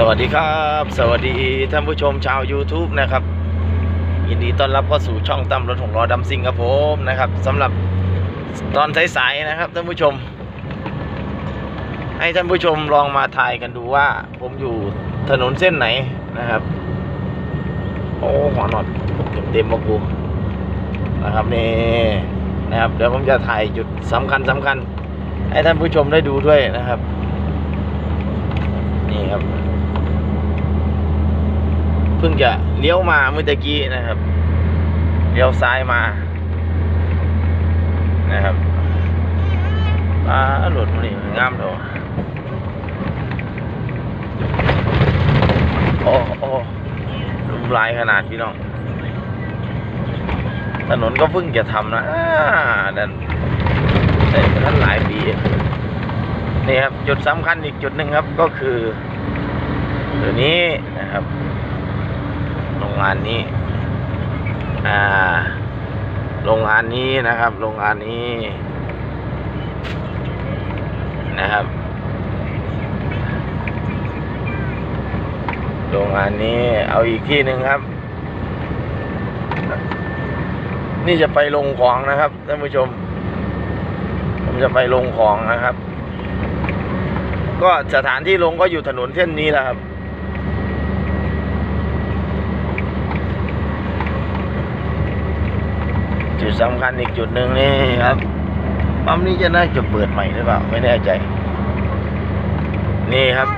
สวัสดีครับ สวัสดีท่านผู้ชมชาว YouTube นะครับยินดีต้อนรับเข้าสู่ช่องตั้มรถของรอดำซิงครับผมนะครับสำหรับตอนสายๆนะครับท่านผู้ชม ให้ท่านผู้ชมลองมาทายกันดูว่า ผมอยู่ถนนเส้นไหนนะครับ โอ้หัวหนอดเต็มๆมากูนะครับนี่นะครับ เดี๋ยวผมจะถ่ายจุดสำคัญสำคัญให้ท่านผู้ชมได้ดูด้วยนะครับนี่ครับ เพิ่งจะเลี้ยวมาเมื่อตะกี้นะครับ เลี้ยวซ้ายมานะครับป้าหลุดมานี่งามเถอะโอ้โอ้ลุมลายขนาดพี่น้อง ถนนก็เพิ่งจะทำนะนั่นได้มาตั้งหลายปีนี่ครับ จุดสำคัญอีกจุดหนึ่งครับก็คือตัวนี้นะครับ งงานนี้ อ่า โรงงานนี้นะครับ โรงงานนี้ นะครับ โรงงานนี้เอาอีกที่หนึ่งครับ นี่จะไปลงของนะครับท่านผู้ชม ผมจะไปลงของนะครับ ก็สถานที่ลงก็อยู่ถนนเส้นนี้แหละครับ จุด สำคัญอีกจุดหนึ่งนี่ครับปั๊มนี้จะน่าจะเปิดใหม่หรือเปล่าไม่แน่ใจ นี่ครับ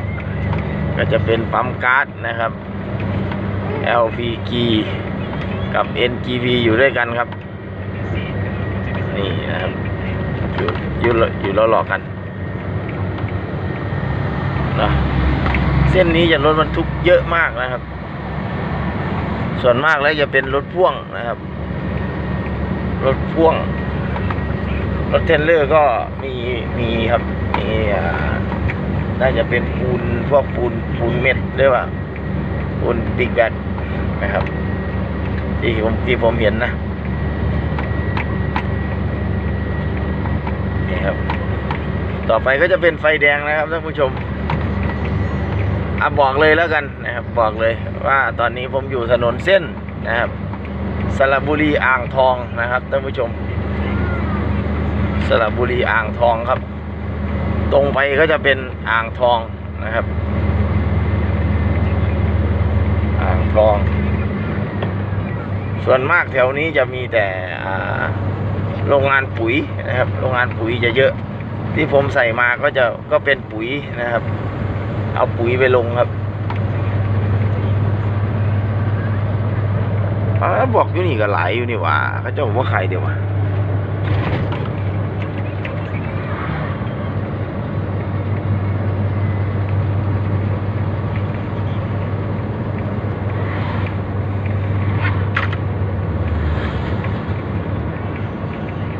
ก็จะเป็นปั๊มก๊าซนะครับ LPG กับ NGV อยู่ด้วยกันครับ นี่นะครับอยู่อยู่อยู่ล้อๆกันเนาะเส้นนี้จะรถบรรทุกเยอะมากนะครับ ส่วนมากแล้วจะเป็นรถพ่วงนะครับ รถพ่วง รถเทรนเลอร์ก็มีมีครับมีอ่าน่าจะเป็นปูนพวกปูนปูนเม็ดหรือว่าปูนบิ๊กแบดนะครับ ที่ผมที่ผมเห็นนะนี่ครับ ต่อไปก็จะเป็นไฟแดงนะครับท่านผู้ชมอะบอกเลยแล้วกันนะครับ บอกเลยว่าตอนนี้ผมอยู่ถนนเส้นนะครับ สระบุรีอ่างทองนะครับท่านผู้ชม สระบุรีอ่างทองครับ ตรงไปก็จะเป็นอ่างทองนะครับ อ่างทอง ส่วนมากแถวนี้จะมีแต่โรงงานปุ๋ยนะครับ โรงงานปุ๋ยจะเยอะ ที่ผมใส่มาก็จะก็เป็นปุ๋ยนะครับ เอาปุ๋ยไปลงครับ อ๋อบอกอยู่นี่ก็ไหลอยู่นี่ว่าเขาเจะบอกว่าใครเดียววะ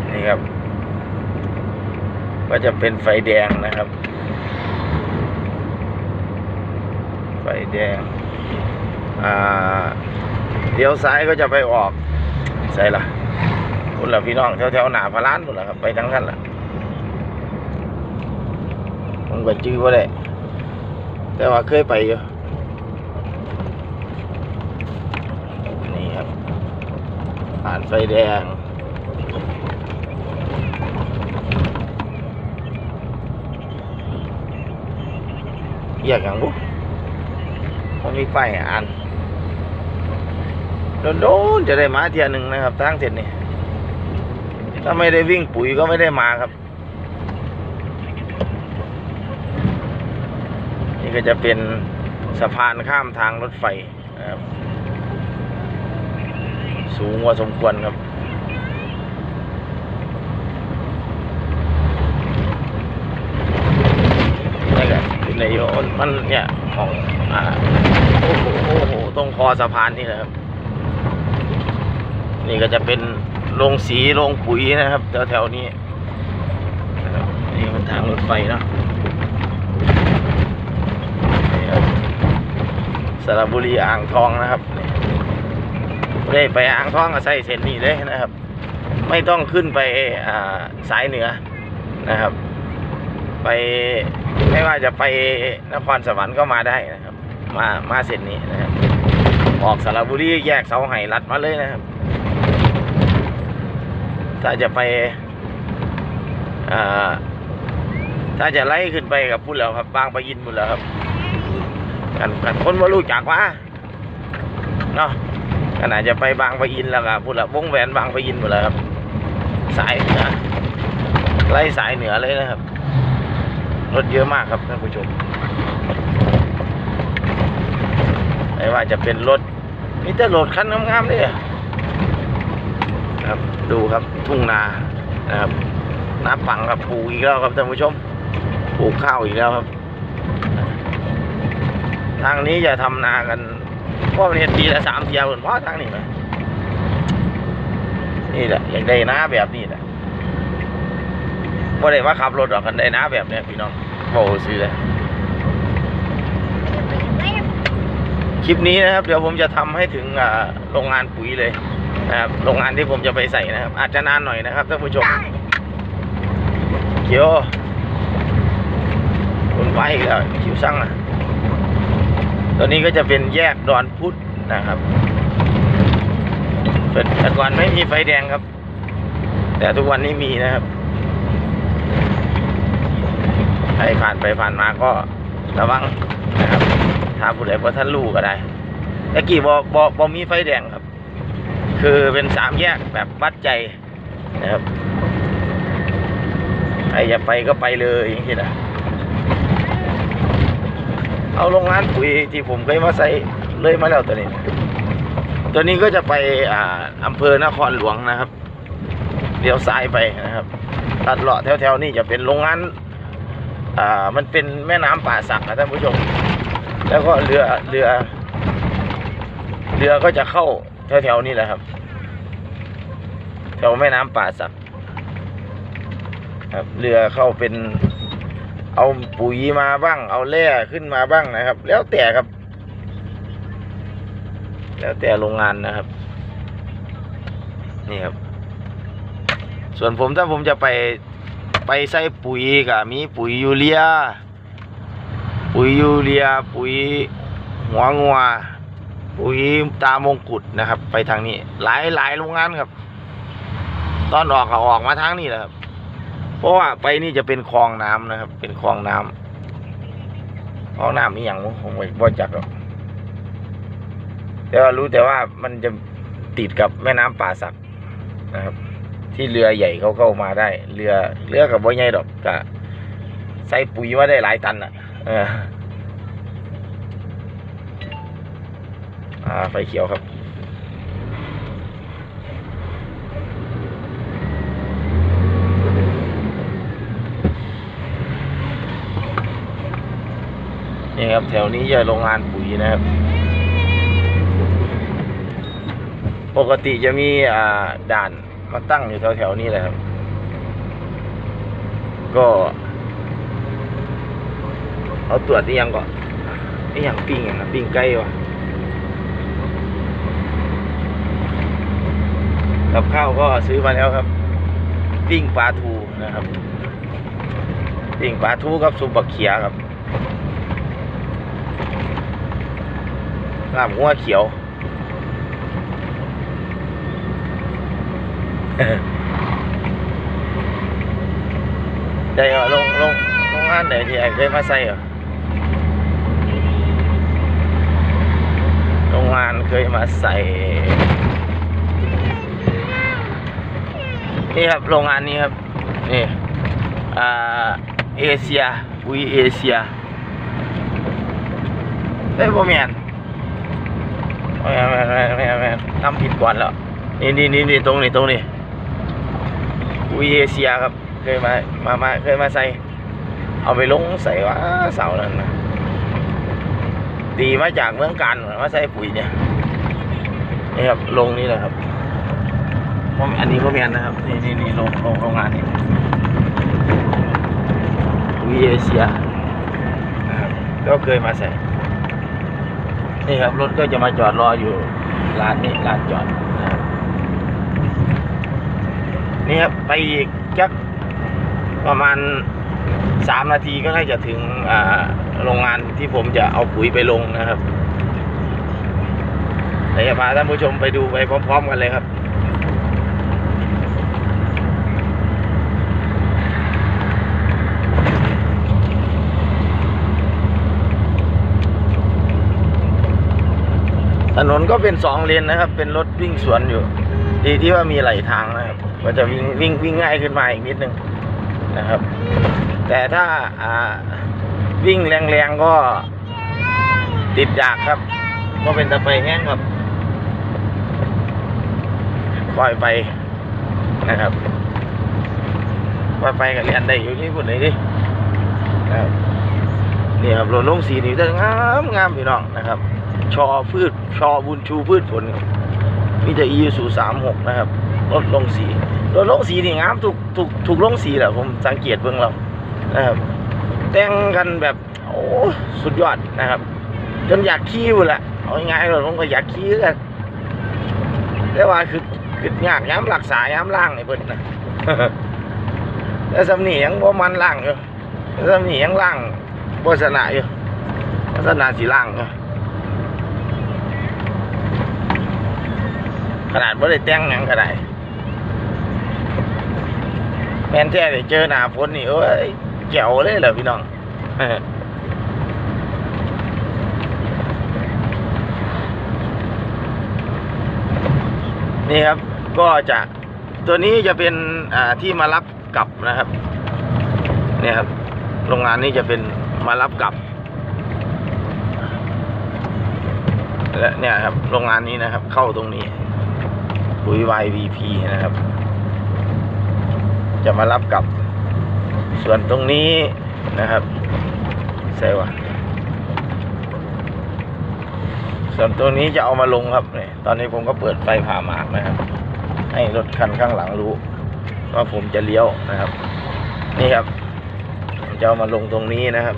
นี่ครับ ก็จะเป็นไฟแดงนะครับ ไฟแดง อ่า เลี้ยวซ้ายก็จะไปออกใส่ละคุณล่ะพี่น้องแถวๆหนาพารานคุณล่ะครับไปทั้งท่านล่ะผมก็จื้อว่าได้แต่ว่าเคยไปอยู่นี่ครับผ่านไฟแดงเรียกอย่างบุมันมีป้ายอ่าน โดนๆจะได้มาเทียหนึ่งนะครับทางเสร็จนี่ถ้าไม่ได้วิ่งปุ๋ยก็ไม่ได้มาครับ นี่ก็จะเป็นสะพานข้ามทางรถไฟนะครับ สูงกว่าสมควรครับนี่ก็เป็นในโยนมันเนี่ยของอ่าโอ้โหโอ้โหตรงคอสะพานนี่แหละครับ นี่ก็จะเป็นโรงสีโรงปุ๋ยนะครับแถวแถวๆนี้นี่มันทางรถไฟเนาะสระบุรีอ่างทองนะครับได้ไปอ่างทองก็ใส่เส้นนี้เลยนะครับ ไม่ต้องขึ้นไปาสายเหนือนะครับ ไปไม่ว่าจะไปนครสวรรค์ก็มาได้นะครับ มามาเส้นนี้นะครับออกสระบุรีแยกเสาไห่ลัดมาเลยนะครับ ถ้าจะไปถ้าจะไล่ขึ้นไปกับพูดแล้วครับบางปะยินพูดแล้วครับกันกันคนว่ารู้จักว่าเนาะขนาดจะไปบางปะอินแล้วก็พูดแล้ววงแหวนบางปะอินหมดแล้วครับสายเหนือไล่สายเหนือเลยนะครับ รถเยอะมากครับท่านผู้ชมไม่ว่าจะเป็นรถมีแต่รถคันงามๆเลยอะ ครับ ดูครับทุ่งนานะครับน้ำปังครับปลูกอีกแล้วครับท่านผู้ชมปลูกข้าวอีกแล้วครับ ทางนี้จะทำนากันพ่อเรียนปีละสามเที่ยวเหมือนพ่อทางนี้ไหมนี่แหละอยากได้นาแบบนี้แหละพ่ได้มาขับรถออกกันได้นาแบบเนี้ยพี่น้องบอกซื้อเลยคลิปนี้นะครับ เดี๋ยวผมจะทำให้ถึงโรงงานปุ๋ยเลย นะครับโรงงานที่ผมจะไปใส่นะครับ อาจจะนานหน่อยนะครับท่านผู้ชมเขียวคนไปอีกแล้วคิวสั่งอะตัวนี้ก็จะเป็นแยกดอนพุธนะครับเป็นแต่ก่อนไม่มีไฟแดงครับ แต่ทุกวันนี้มีนะครับใครผ่านไปผ่านมาก็ระวังนะครับถ้าผู้ใดพอท่านรู้ก็ได้แต่กี่บอบอบอมีไฟแดงครับ คือเป็นสามแยกแบบวัดใจนะครับใครจะไปก็ไปเลยอย่างนี้นะเอาโรงงานปุ๋ยที่ผมเคยมาใส่เลยมาแล้วตัวนี้ ตัวนี้ก็จะไปอ่าอำเภอนครหลวงนะครับเลี้ยวซ้ายไปนะครับ ตัดเลาะแถวๆนี้จะเป็นโรงงานอ่ามันเป็นแม่น้ำป่าสักนะท่านผู้ชม แล้วก็เรือเรือ เรือก็จะเข้า แถวๆนี้แหละครับแถวแม่น้ำป่าสักครับเรือเข้าเป็นเอาปุ๋ยมาบ้าง เอาแร่ขึ้นมาบ้างนะครับ แล้วแต่ครับ แล้วแต่โรงงานนะครับ นี่ครับ ส่วนผมถ้าผมจะไปไปใส่ปุ๋ยกับมีปุ๋ยยูเรีย ปุ๋ยยูเรีย ปุ๋ยหัวงัว ปุ๋ยตามงกุฎนะครับ ไปทางนี้ หลายหลายโรงงานครับ ตอนออกก็ออกมาทางนี้แหละครับ เพราะว่าไปนี่จะเป็นคลองน้ำนะครับ เป็นคลองน้ำคลองน้ำนี่อย่างผมไม่บ่จักหรอกแต่ว่ารู้แต่ว่ามันจะติดกับแม่น้ำป่าสักนะครับ ที่เรือใหญ่เขาเข้ามาได้ เรือเรือกับบ่ใหญ่ดอกก็ใส่ปุ๋ยมาได้หลายตันอะ เออ อ่าไฟเขียวครับนี่ครับแถวนี้จะโรงงานปุ๋ยนะครับ ปกติจะมีอ่าด่านมาตั้งอยู่แถวแถวๆนี้แหละครับ ก็เอาตรวจนี่ยังก่อนนี่ยังปิ้งอย่างนะปิ้งไก่วะ กับข้าวก็ซื้อมาแล้วครับ ปิ้งปลาทูนะครับ ปิ้งปลาทูกับซุปบักเขียครับลาบหัวเขียวได้เหรอลงลงโรงงานไหนที่ไอ้เคยมาใส่เหรอโรงงานเคยมาใส่ นี่ครับโรงงานนี้ครับนี่อ่าเอเชียปุ๋ยเอเชียเอ้ยบ่แมนไม่ไม่ไม่ไม่ไม่ทำผิดก่อนแล้วนี่นี่นี่นี่ตรงนี้ตรงนี้อุยเอเชียครับเคยมามามาเคยมาใส่เอาไปลงใส่ว่าเสานั่นนะตีมาจากเมืองการมาใส่ปุ๋ยเนี่ยนี่ครับลงนี่แหละครับ อันนี้ก็เมียนนะครับ นี่นี่นี่ลงลงโรงงานนี่อุยเอเชียนะครับก็เคยมาใส่ นี่ครับรถก็จะมาจอดรออยู่ร้านนี้ร้านจอดนะครับนี่ครับไปอีกจักประมาณสามนาทีก็น่าจะถึงอ่าโรงงานที่ผมจะเอาปุ๋ยไปลงนะครับเดี๋ยวจะพาท่านผู้ชมไปดูไปพร้อม ๆ กันเลยครับ นนก็เป็นสองเลนนะครับ เป็นรถวิ่งสวนอยู่ ดีที่ว่ามีไหลทางนะครับ ก็จะวิ่งวิ่งวิ่งง่ายขึ้นมาอีกนิดนึงนะครับ แต่ถ้าอ่าวิ่งแรงๆก็ติดยากครับ ก็เป็นตะไฟแห้งครับปล่อยไปนะครับปล่อยไปกับเรียนได้อยู่ที่พุ่นไหนดินะครับนี่ครับรถลงสีนี่จะงามงามพี่น้องนะครับ ชอพืช ชอบุญชูพืชผลมีแต่อีสูสามหกนะครับรถลงสีรถลงสีนี่งามถูกถูกถูกลงสีแหละผมสังเกตเบื้องเรานะครับแต่งกันแบบโอ้สุดยอดนะครับ จนอยากขี่อยู่ละเอาง่ายๆเราผมก็อยากขี่กันแต่ว่าคือคือยากย้ำรักษาย้ำล่างไอ้เพิ่นนะแต่สำนียังบ่มันล่างอยู่สำนียังล่างบ่ชนะอยู่ลักษณะสีล่างอยู่ ขนาดไม่ได้แต่งหยังก็ได้แม่นแท้เลยเจอหนาฝนนี่เอ้ยแจ๋วเลยเหรอพี่น้องนี่ครับก็จะตัวนี้จะเป็นอ่าที่มารับกลับนะครับเนี่ยครับ โรงงานนี้จะเป็นมารับกลับและเนี่ยครับ โรงงานนี้นะครับ เข้าตรงนี้ ปุ๋ย YVP นะครับ จะมารับกลับ ส่วนตรงนี้นะครับใส่วะส่วนตรงนี้จะเอามาลงครับเนี่ยตอนนี้ผมก็เปิดไฟผ่าหมากนะครับ ให้รถคันข้างหลังรู้ว่าผมจะเลี้ยวนะครับ นี่ครับจะเอามาลงตรงนี้นะครับ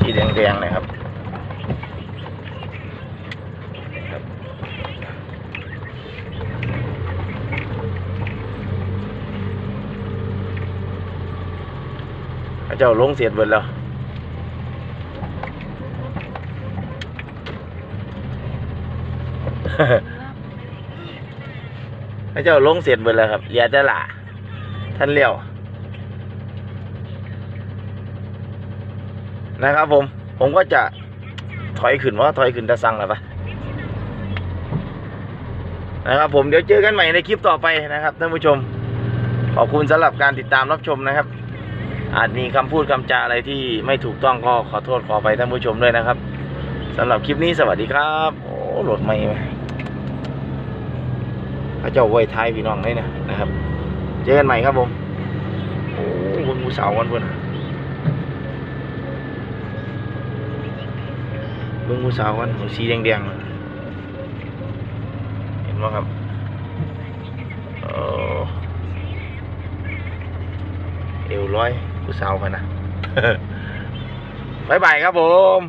ที่แดงๆนะครับ เจ้าลงเสียดเบิดแล้วพระเจ้าลงเสียดเบิดแล้วครับเหลียแต่หล่าท่านเลี้ยวนะครับผม ผมก็จะถอยขึ้นว่าถอยขึ้นตะสังแล้วปะนะครับผมเดี๋ยวเจอกันใหม่ในคลิปต่อไปนะครับท่านผู้ชม ขอบคุณสำหรับการติดตามรับชมนะครับ อาจมีคำพูดคำจาอะไรที่ไม่ถูกต้องก็ขอโทษขอไปท่านผู้ชมด้วยนะครับสำหรับคลิปนี้สวัสดีครับ โอ้โหลดไม่พระเจ้าไว้ท้ายพี่น้องเลยนะนะครับ เจอกันใหม่ครับผม โอ้บนมูสากันเพื่อนเบิ้งมูสาวกันหัวสีแดงๆเห็นไหมครับเออเอวร้อย ผู้สาวกันนะ บ๊ายบายครับผม